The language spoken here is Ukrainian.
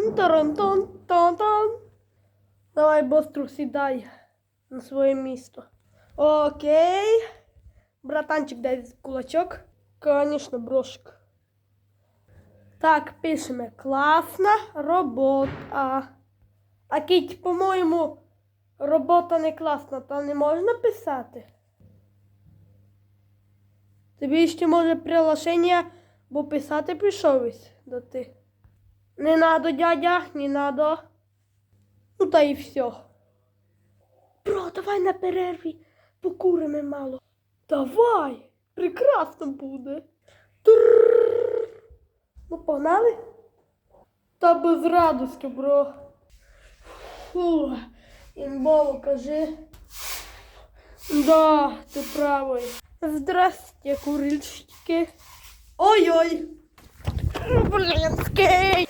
тарантон, тарантон, тон Давай, бостро сідай на своє місто. Окей. Братанчик, дай кулачок. Конечно, брошик. Так, пишемо. Класна робота. А кіть, по-моєму, робота не класна, та не можна писати. Тобі ще може приглашення, бо писати пішов до ти. Не надо, дядя, не надо. Ну та і все. Бро, давай на перерві покуримо мало. Давай! Прекрасно буде. Трррррр. Ну, погнали? Та без радості, бро. Фу, імбово, кажи. Да, ти правий. Здрасте, курильщики. Ой-ой. Блінський.